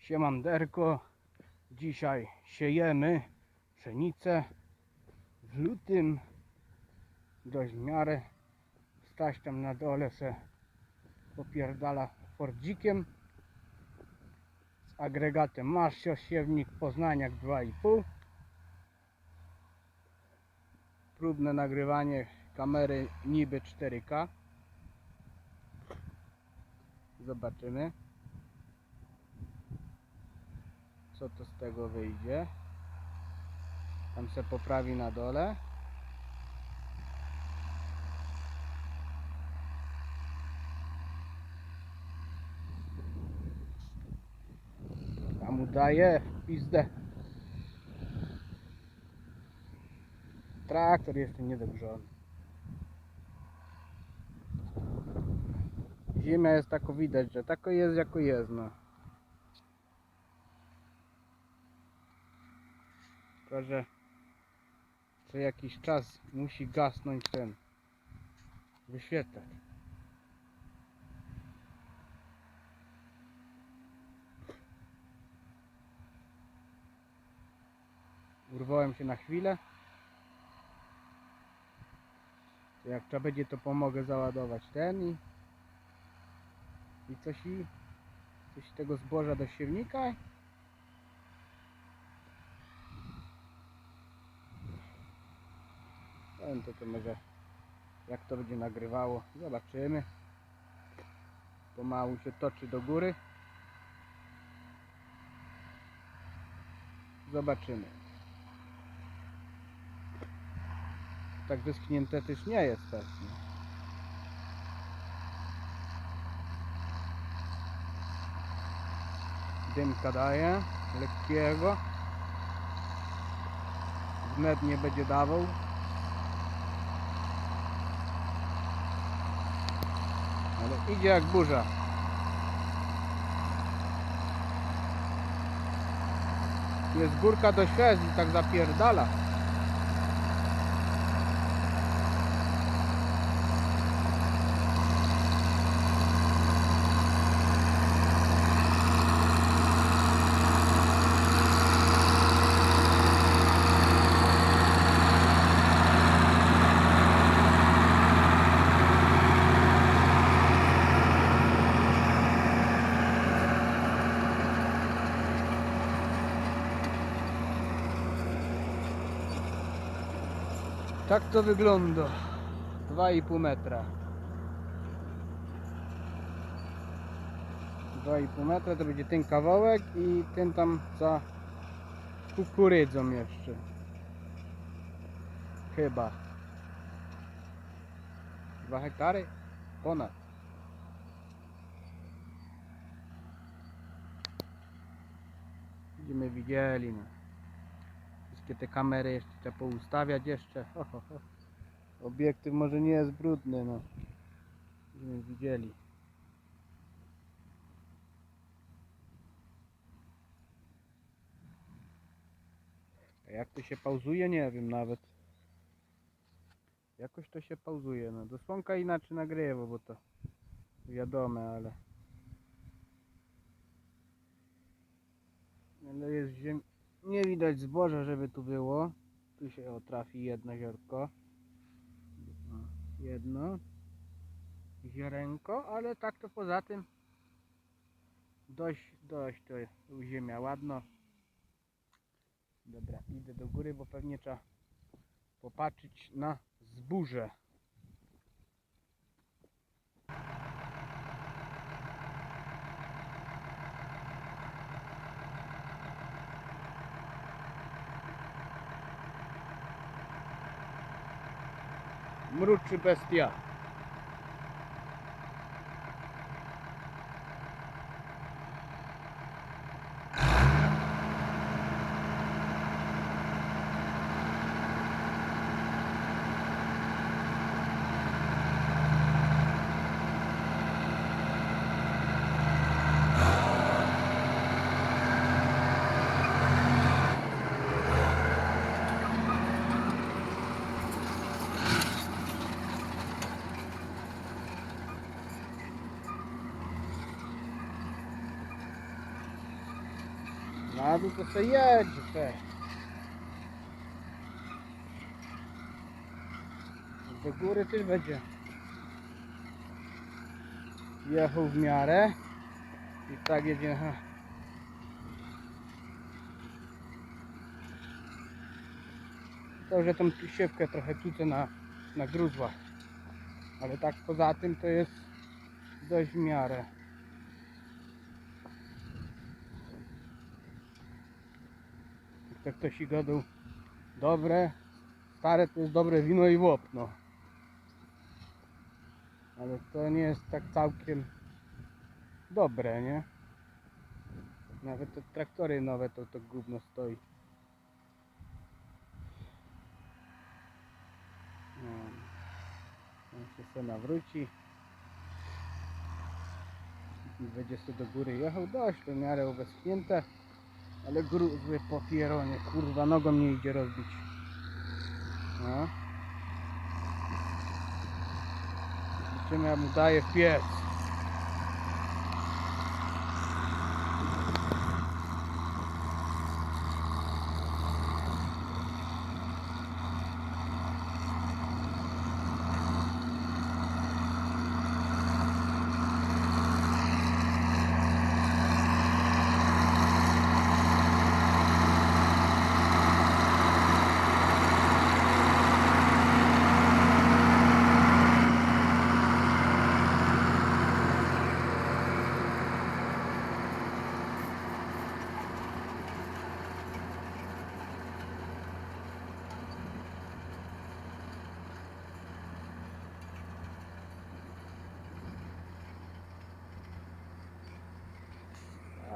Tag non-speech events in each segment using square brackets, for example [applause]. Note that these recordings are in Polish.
Siemanderko. Dzisiaj siejemy pszenicę w lutym. Dość w miarę. Staś tam na dole se popierdala Fordzikiem z agregatem Marsio, siewnik Poznaniak 2,5 próbne nagrywanie kamery niby 4K zobaczymy co to z tego wyjdzie. Tam se poprawi na dole. Tam udaje w pizdę. Traktor jeszcze niedogrzany. Ziemia jest tako widać, że tako jest jako jest no tylko że co jakiś czas musi gasnąć ten wyświetlacz. Urwałem się na chwilę. Jak trzeba będzie to pomogę załadować ten i i coś i coś tego zboża do siewnika Ten to, to może jak to będzie nagrywało. Zobaczymy. Pomału się toczy do góry. Zobaczymy. Tak wyschnięte też nie jest pewnie. Dymka daje lekkiego. Wnet nie będzie dawał ale idzie jak burza. Jest górka do Szwecji tak zapierdala Tak to wygląda. 2,5 metra. 2,5 metra to będzie ten kawałek i ten tam za kukurydzą jeszcze. Chyba. 2 hektary? Ponad. Będziemy widzieli. No. Wszystkie te kamery jeszcze trzeba poustawiać jeszcze. [laughs] Ho, ho, ho. Obiektyw może nie jest brudny, no. Będziemy widzieli. A jak to się pauzuje? Nie wiem nawet. Jakoś to się pauzuje. No do słonka inaczej nagrywa, bo to wiadome, ale ale jest ziem... nie widać zboża, żeby tu było. Tu się o, trafi jedno ziarnko. O, Jedno ziarenko, ale tak to poza tym dość, dość to jest ziemia ładno. Dobra, idę do góry, bo pewnie trzeba popatrzeć na zbóże. Mruczy bestia. Na dół to se jedzie te. Do góry też będzie. Jechał w miarę. I tak jedzie. aha. To, że tą siewkę trochę tucę na, na gruzłach. Ale tak poza tym to jest dość w miarę. To ktoś i gadał dobre, stare to jest dobre wino i łopno. Ale to nie jest tak całkiem dobre, nie? Nawet te traktory nowe to to gówno stoi. No. On się se nawróci. I będzie sobie do góry jechał. Dość w miarę uweschnięte. Ale gruzły po pieronie. Kurwa nogą nie idzie rozbić. No. Zobaczymy jak mu daje pies.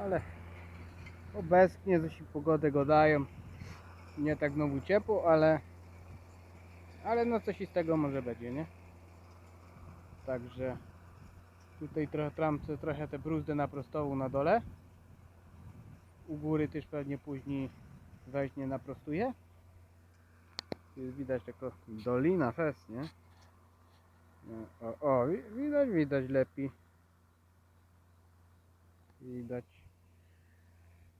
Ale obecnie coś pogodę go dają. Nie tak znowu ciepło, ale ale no coś z tego może będzie, nie? Także tutaj tramce, trochę te bruzdy naprostował na dole. U góry też pewnie później weźmie naprostuje. Tu Jest widać jako dolina fest, nie? No, O, o, wi- widać, widać lepiej. Widać.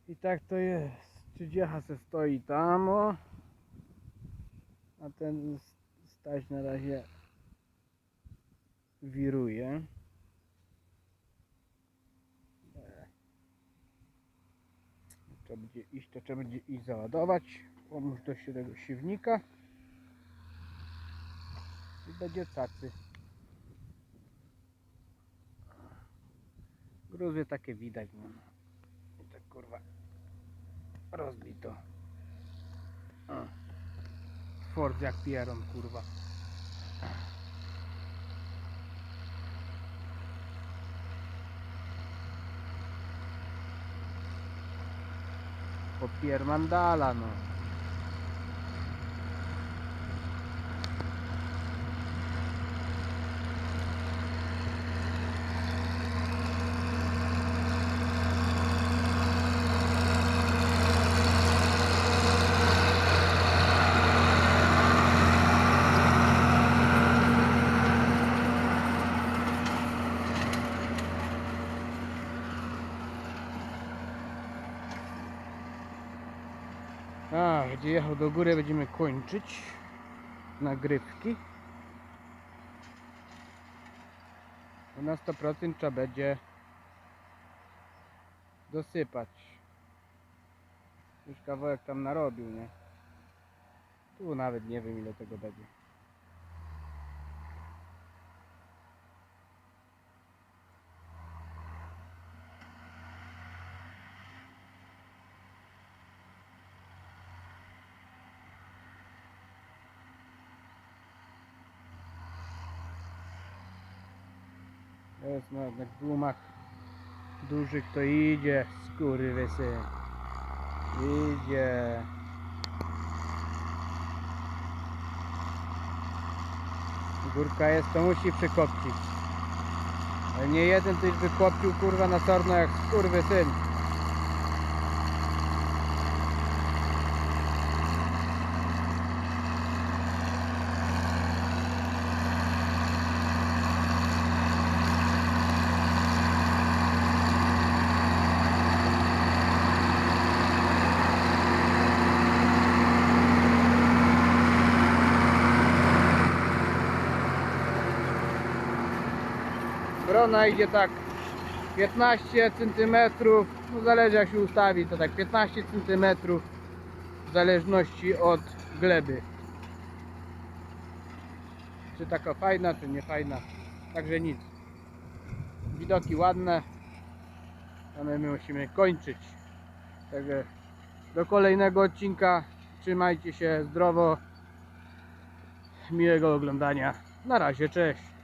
I tak to jest. Czydziecha se stoi tam, o. A ten Staś na razie wiruje. Trzeba będzie iść, to trzeba będzie iść załadować. Pomóż do tego siewnika. I będzie cacy. Gruzy takie widać, no. Kurwa rozbito. O. Ford jak pieron, kurwa. Popier mandala, no. A, gdzie jechał do góry będziemy kończyć nagrywki. Bo na 100% trzeba będzie dosypać. Już kawałek tam narobił, nie? Tu nawet nie wiem ile tego będzie. Jest na, na gumach dużych to idzie, skurwysy. Idzie. Górka jest, to musi przykopcić. Ale nie jeden tyś wykopcił kurwa na sorno jak skurwysyn. Brona idzie tak 15 cm, no zależy jak się ustawi, to tak 15 cm w zależności od gleby. Czy taka fajna, czy nie fajna. Także nic. Widoki ładne, ale my musimy kończyć. Także do kolejnego odcinka. Trzymajcie się zdrowo. Miłego oglądania. Na razie, cześć.